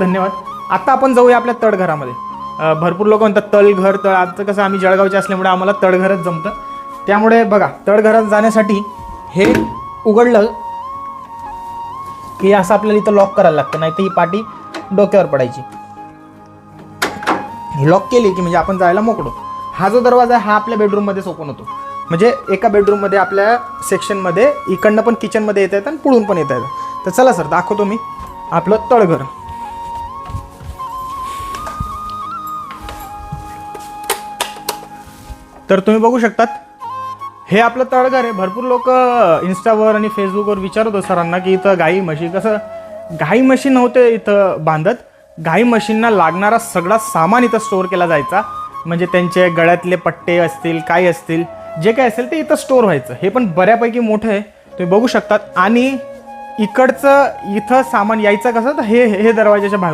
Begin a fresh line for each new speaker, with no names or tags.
धन्यवाद. आता आपण जाऊया आपल्या तळघरामध्ये भरपूर लोक म्हणतात तळघर तळ. आता कसं आम्ही जळगावचे असल्यामुळे आम्हाला तळघरच जमतं. त्यामुळे बघा तळघरात जाण्यासाठी हे उघडलं की असं आपल्याला इथं लॉक करायला लागतं नाही तर ही पाटी डोक्यावर पडायची. ही लॉक केली की म्हणजे आपण जायला मोकळो. हा जो दरवाजा आहे हा आपल्या बेडरूममध्येच ओपन होतो. म्हणजे एका बेडरूममध्ये आपल्या सेक्शनमध्ये इकडनं पण किचनमध्ये येता येतं आणि पुढून पण येता येतं. तर चला सर दाखवतो मी आपलं तळघर तर तुम्ही बघू शकतात. हे आपलं तळघर आहे. भरपूर लोक इंस्टावर आणि फेसबुकवर विचारत सरांना की इथं गाई म्हशी कसं गाई म्हशी नव्हते इथं बांधत. गाई म्हशींना लागणारा सगळा सामान इथं स्टोअर केला जायचा. म्हणजे त्यांचे गळ्यातले पट्टे असतील काय असतील जे काय असेल ते इथं स्टोअर व्हायचं. हे पण बऱ्यापैकी मोठं आहे. तुम्ही बघू शकतात. आणि इकडचं इथं सामान यायचं कसं? तर हे हे दरवाजाच्या बाहेर.